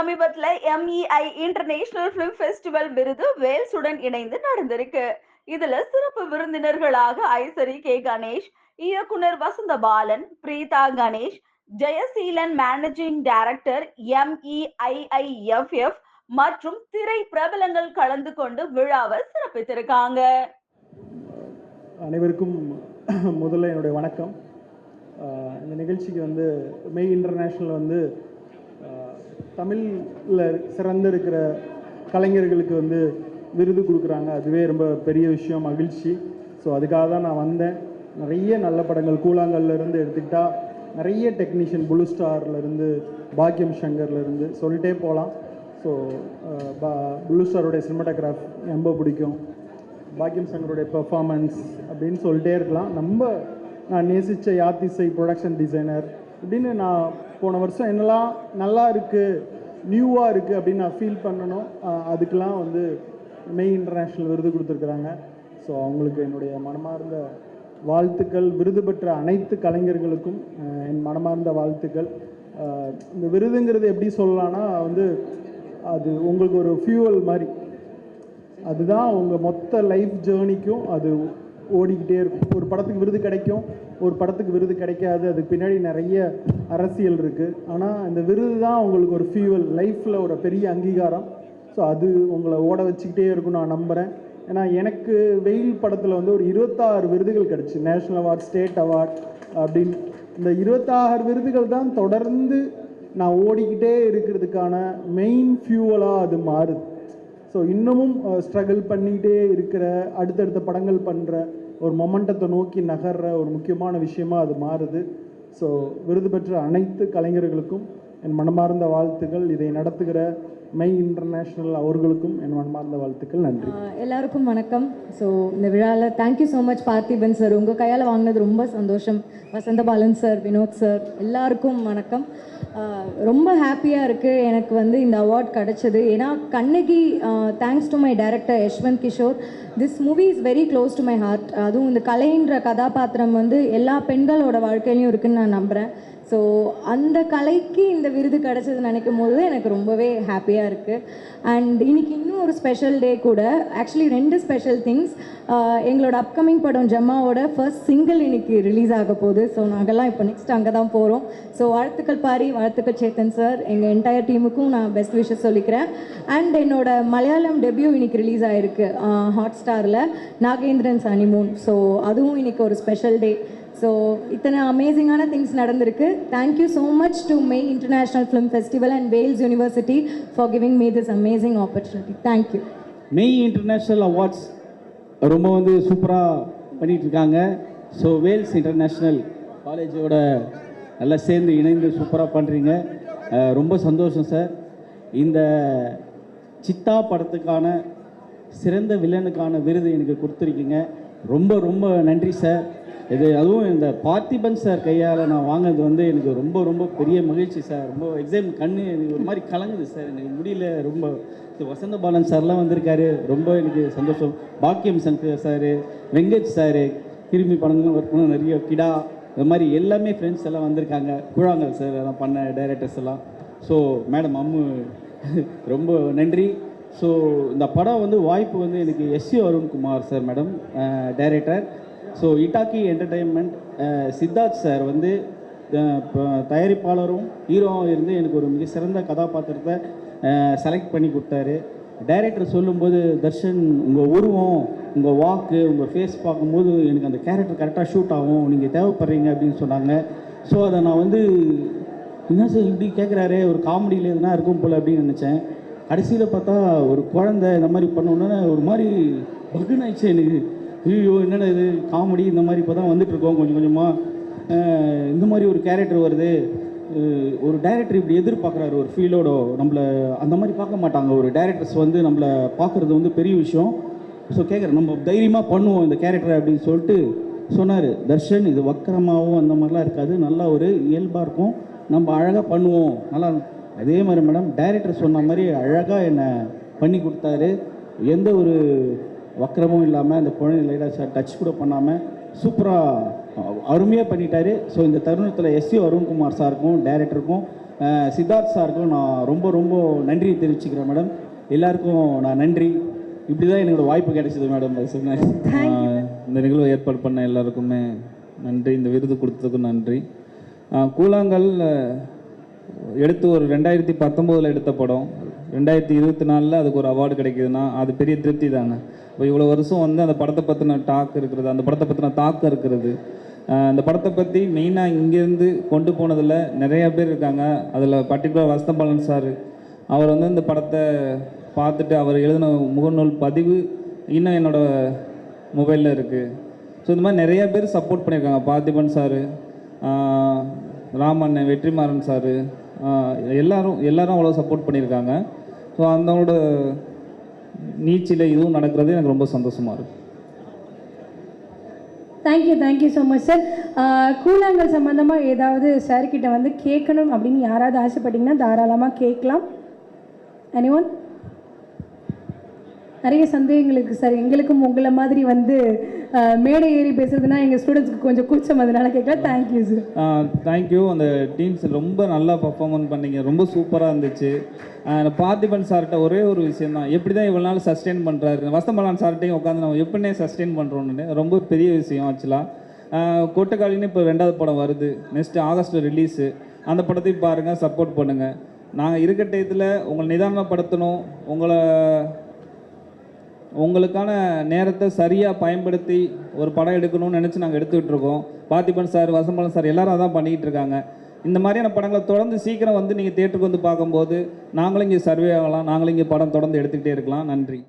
சமீபத்துல MEI international film festival விருது வேல்ஸுடன் இணைந்து நடந்திருக்கு. இதுல சிறப்பு விருந்தினர்களாக ஐசரி கே கணேஷ் இயக்குனர் Vasantha Balan Preetha Ganesh Jayaseelan managing director MEIIFF மற்றும் திரை பிரபலங்கள் கலந்து கொண்டு விழாவை சிறப்பித்திருக்காங்க. அனைவருக்கும் முதல்ல என்னுடைய வணக்கம். இந்த நிகழ்ச்சிக்கு வந்து மெய் இன்டர்நேஷ்னல் வந்து தமிழில் சிறந்து இருக்கிற கலைஞர்களுக்கு வந்து விருது கொடுக்குறாங்க. அதுவே ரொம்ப பெரிய விஷயம் மகிழ்ச்சி. ஸோ அதுக்காக தான் நான் வந்தேன். நிறைய நல்ல படங்கள். கூழாங்கல்ல இருந்து நிறைய டெக்னீஷியன் புளு ஸ்டார்லேருந்து பாக்கியம் சங்கர்லேருந்து சொல்லிட்டே போகலாம் ஸோ பா புளு ஸ்டாரோடைய சினிமாட்டோகிராஃப் ரொம்ப பிடிக்கும். பாக்கியம் சங்கருடைய பெர்ஃபார்மன்ஸ் அப்படின்னு சொல்லிட்டே இருக்கலாம். நம்ம நான் நேசித்த யாத்திசை ப்ரொடக்ஷன் டிசைனர் அப்படின்னு நான் போன வருஷம் என்னெல்லாம் நல்லா இருக்குது நியூவாக இருக்குது அப்படின்னு நான் ஃபீல் பண்ணணும். அதுக்கெலாம் வந்து மெய் இன்டர்நேஷ்னல் விருது கொடுத்துருக்குறாங்க. ஸோ அவங்களுக்கு என்னுடைய மனமார்ந்த வாழ்த்துக்கள். விருது பெற்ற அனைத்து கலைஞர்களுக்கும் என் மனமார்ந்த வாழ்த்துக்கள். இந்த விருதுங்கிறது எப்படி சொல்லலாம்னா வந்து அது உங்களுக்கு ஒரு ஃபியூவல் மாதிரி. அதுதான் உங்கள் மொத்த லைஃப் ஜேர்னிக்கும் அது ஓடிக்கிட்டே இருக்கும். ஒரு படத்துக்கு விருது கிடைக்கும் ஒரு படத்துக்கு விருது கிடைக்காது. அதுக்கு பின்னாடி நிறைய அரசியல் இருக்குது ஆனால் இந்த விருது தான் உங்களுக்கு ஒரு ஃபியூவல் லைஃப்பில் ஒரு பெரிய அங்கீகாரம். ஸோ அது உங்களை ஓட வச்சுக்கிட்டே இருக்கும் நான் நம்புகிறேன் ஏன்னா எனக்கு வெயில் படத்தில் வந்து ஒரு இருபத்தாறு விருதுகள் கிடச்சி. நேஷ்னல் அவார்ட் ஸ்டேட் அவார்ட் அப்படின்னு. இந்த இருபத்தாறு விருதுகள் தான் தொடர்ந்து நான் ஓடிக்கிட்டே இருக்கிறதுக்கான மெயின் ஃபியூவலாக அது மாறுது. ஸோ இன்னமும் ஸ்ட்ரகிள் பண்ணிக்கிட்டே இருக்கிற அடுத்தடுத்த படங்கள் பண்ணுற ஒரு மொமெண்டத்தை நோக்கி நகர்ற ஒரு முக்கியமான விஷயமாக அது மாறுது. ஸோ விருது பெற்ற அனைத்து கலைஞர்களுக்கும் என் மனமார்ந்த வாழ்த்துக்கள். இதை நடத்துகிற மை இன்டர்நேஷ்னல் அவர்களுக்கும் என் மனமார்ந்த வாழ்த்துக்கள் நன்றி. எல்லாருக்கும் வணக்கம். ஸோ இந்த விழாவில் thank you so much Parthiban sir உங்கள் கையால் வாங்கினது ரொம்ப சந்தோஷம். வசந்தபாலன் சார் வினோத் சார் எல்லாருக்கும் வணக்கம். ரொம்ப ஹாப்பியாக இருக்குது எனக்கு வந்து இந்த அவார்ட் கிடச்சது. ஏன்னா Kannagi thanks to my director Yashwanth Kishore this movie is very close to my heart அதுவும் இந்த கலைன்ற கதாபாத்திரம் வந்து எல்லா பெண்களோட வாழ்க்கையிலையும் இருக்குதுன்னு நான் நம்புகிறேன் ஸோ அந்த கலைக்கு இந்த விருது கிடச்சது நினைக்கும் போது எனக்கு ரொம்பவே ஹாப்பியாக இருக்குது அண்ட் இன்னைக்கு இன்னும் ஒரு ஸ்பெஷல் டே கூட ஆக்சுவலி ரெண்டு ஸ்பெஷல் திங்ஸ் எங்களோட அப்கமிங் படம் ஜம்மாவோட ஃபர்ஸ்ட் சிங்கிள் இன்னைக்கு ரிலீஸ் ஆக போகுது. ஸோ நாங்கள்லாம் இப்போ நெக்ஸ்ட் அங்கே தான் போகிறோம் ஸோ வாழ்த்துக்கள் பாரி வாழ்த்துக்கள் சேத்தன் சார் எங்கள் என்டையர் டீமுக்கும் நான் பெஸ்ட் விஷஸ் சொல்லிக்கிறேன். அண்ட் என்னோட மலையாளம் டெபியூ இன்னைக்கு ரிலீஸ் ஆகிருக்கு ஹாட் ஸ்டாரில் நாகேந்திரன் சனிமூன் ஸோ அதுவும் இன்னைக்கு ஒரு ஸ்பெஷல் டே ஸோ இத்தனை அமேசிங்கான திங்ஸ் நடந்திருக்கு. Thank you so much to May international film festival and Vels university for giving me this amazing opportunity thank you May international awards ரொம்ப வந்து சூப்பராக பண்ணிகிட்டு இருக்காங்க ஸோ வேல்ஸ் இன்டர்நேஷ்னல் காலேஜோட நல்லா சேர்ந்து இணைந்து சூப்பராக பண்ணுறீங்க ரொம்ப சந்தோஷம் சார் இந்த சித்தா படத்துக்கான சிறந்த வில்லனுக்கான விருது எனக்கு கொடுத்துருக்கீங்க. ரொம்ப ரொம்ப நன்றி சார் இது அதுவும் இந்த பார்த்திபன் சார் கையால் நான் வாங்கினது வந்து எனக்கு ரொம்ப ரொம்ப பெரிய மகிழ்ச்சி சார். ரொம்ப எக்ஸாம் கண்ணு எனக்கு ஒரு மாதிரி கலங்குது சார். எனக்கு முடியல ரொம்ப இது வசந்த பாலன் சார்லாம் வந்திருக்காரு. ரொம்ப எனக்கு சந்தோஷம். பாக்கியம் சங்கர் சார் வெங்கட் சார் கிருமி படங்களும் ஒர்க் பண்ண நிறைய கிடா இந்த மாதிரி எல்லாமே ஃப்ரெண்ட்ஸ் எல்லாம் வந்திருக்காங்க. குழாங்கல் சார் எல்லாம் பண்ண டைரக்டர்ஸ் எல்லாம். ஸோ மேடம் அம்மு ரொம்ப நன்றி. ஸோ இந்த படம் வந்து வாய்ப்பு வந்து எனக்கு SC Arunkumar sir madam director so Etaki entertainment Siddharth sir வந்து uh, தயாரிப்பாளரும் ஹீரோவும் இருந்து எனக்கு ஒரு மிக சிறந்த கதாபாத்திரத்தை uh, செலக்ட் பண்ணி கொடுத்தாரு. டைரக்டர் சொல்லும்போது தர்ஷன் உங்கள் உருவம் உங்கள் வாக்கு உங்கள் ஃபேஸ் பார்க்கும்போது எனக்கு அந்த கேரக்டர் கரெக்டாக ஷூட் ஆகும். நீங்கள் தேவைப்படுறீங்க அப்படின்னு சொன்னாங்க. ஸோ அதை நான் வந்து என்ன சார் இப்படி கேட்குறாரு ஒரு காமெடியில் எதுனா இருக்கும் போல் அப்படின்னு நினச்சேன். கடைசியில் பார்த்தா ஒரு குழந்தை இந்த மாதிரி பண்ணோன்னே ஒரு மாதிரி பகுனாயிடுச்சு எனக்கு. ஐயோ என்னடா இது? காமெடி இந்த மாதிரி இப்போ தான் வந்துட்டுருக்கோம். கொஞ்சம் கொஞ்சமாக இந்த மாதிரி ஒரு கேரக்டர் வருது. ஒரு டைரக்டர் இப்படி எதிர்பார்க்குறாரு ஒரு ஃபீலோட நம்மளை அந்த மாதிரி பார்க்க மாட்டாங்க. ஒரு டைரக்டர்ஸ் வந்து நம்மளை பார்க்குறது வந்து பெரிய விஷயம். ஸோ கேட்குறேன் நம்ம தைரியமாக பண்ணுவோம் இந்த கேரக்டர் அப்படின்னு சொல்லிட்டு சொன்னார். தர்ஷன் இது வக்கரமாகவும் அந்த மாதிரிலாம் இருக்காது. நல்லா ஒரு இயல்பாக இருக்கும். நம்ம அழகாக பண்ணுவோம். நல்லா அதே மாதிரி மேடம் டைரக்டர் சொன்ன மாதிரி அழகாக என்னை பண்ணி கொடுத்தாரு. எந்த ஒரு வக்கரமும் இல்லாமல் அந்த குழந்தை லைட்டாக டச் கூட பண்ணாமல் சூப்பராக அருமையாக பண்ணிட்டாரு. ஸோ இந்த தருணத்தில் எஸ்சி அருண்குமார் சாருக்கும் டைரக்டருக்கும் சித்தார்த் சாருக்கும் நான் ரொம்ப ரொம்ப நன்றி தெரிவிச்சுக்கிறேன் மேடம் எல்லாருக்கும் நான் நன்றி. இப்படி தான் எனக்கு வாய்ப்பு கிடைச்சது மேடம் அது சொன்னேன் இந்த நிகழ்வை ஏற்பாடு பண்ண எல்லாருக்குமே நன்றி. இந்த விருது கொடுத்ததுக்கும் நன்றி. கூழாங்கல் எடுத்து ஒரு ரெண்டாயிரத்தி பத்தொம்போதில் எடுத்த படம். ரெண்டாயிரத்தி இருபத்தி நாலில் அதுக்கு ஒரு அவார்டு கிடைக்குதுன்னா அது பெரிய திருப்தி தானே. இப்போ இவ்வளோ வருஷம் வந்து அந்த படத்தை பற்றின டாக் இருக்கிறது அந்த படத்தை பற்றின தாக்கம் இருக்கிறது அந்த படத்தை பற்றி மெயினாக இங்கேருந்து கொண்டு போனதில் நிறையா பேர் இருக்காங்க. அதில் பர்டிகுலர் வசந்தபாலன் சார் அவர் வந்து இந்த படத்தை பார்த்துட்டு அவர் எழுதின முகநூல் பதிவு இன்னும் என்னோட மொபைலில் இருக்குது ஸோ இந்த மாதிரி நிறைய பேர் சப்போர்ட் பண்ணியிருக்காங்க. பார்த்திபன் சார் ராமண்ணன் வெற்றிமாறன் சார் எல்லாரும் எல்லாரும் அவ்வளோ சப்போர்ட் பண்ணியிருக்காங்க. ஸோ அந்தவங்களோட நீச்சில் இதுவும் நடக்கிறது எனக்கு ரொம்ப சந்தோஷமாக இருக்குது thank you thank you so much sir Koozhangal சம்மந்தமாக ஏதாவது சார் கிட்ட வந்து கேட்கணும் அப்படின்னு யாராவது ஆசைப்பட்டீங்கன்னா தாராளமாக கேட்கலாம். எனி ஒன் நிறைய சந்தேகங்களுக்கு சார் எங்களுக்கும் உங்களை மாதிரி வந்து மேடை ஏறி பேசுறதுனா எங்கள் ஸ்டூடெண்ட்ஸ்க்கு கொஞ்சம் கூச்சம் அதனால கேட்கல. Thank you sir thank you அந்த டீம்ஸ் ரொம்ப நல்லா பர்ஃபார்மன்ஸ் பண்ணீங்க. ரொம்ப சூப்பராக இருந்துச்சு. பார்த்திபன் சார்கிட்ட ஒரே ஒரு விஷயம் தான் எப்படி தான் இவ்வளோ நாள் சஸ்டெயின் பண்ணுறாரு வசந்தமலான் சார்கிட்டையும் உட்காந்து நம்ம எப்படினே சஸ்டெயின் பண்ணுறோன்னு ரொம்ப பெரிய விஷயம் ஆக்சுவலாக கொட்டக்காலின்னு இப்போ ரெண்டாவது படம் வருது. நெக்ஸ்ட்டு ஆகஸ்ட்டில் ரிலீஸு அந்த படத்தையும் பாருங்கள் சப்போர்ட் பண்ணுங்கள் நாங்கள் இருக்க டயத்தில் உங்களை நிதானப்படுத்தணும் உங்களை உங்களுக்கான நேரத்தை சரியாக பயன்படுத்தி ஒரு படம் எடுக்கணும்னு நினச்சி நாங்கள் எடுத்துக்கிட்டு இருக்கோம். பார்த்திபன் சார் வசம்பலன் சார் எல்லாரும் அதான் பண்ணிக்கிட்டு இருக்காங்க. இந்த மாதிரியான படங்களை தொடர்ந்து சீக்கிரம் வந்து நீங்கள் தேட்டருக்கு வந்து பார்க்கும்போது நாங்களும் இங்கே சர்வே ஆகலாம். நாங்களும் இங்கே படம் தொடர்ந்து எடுத்துக்கிட்டே இருக்கலாம். நன்றி.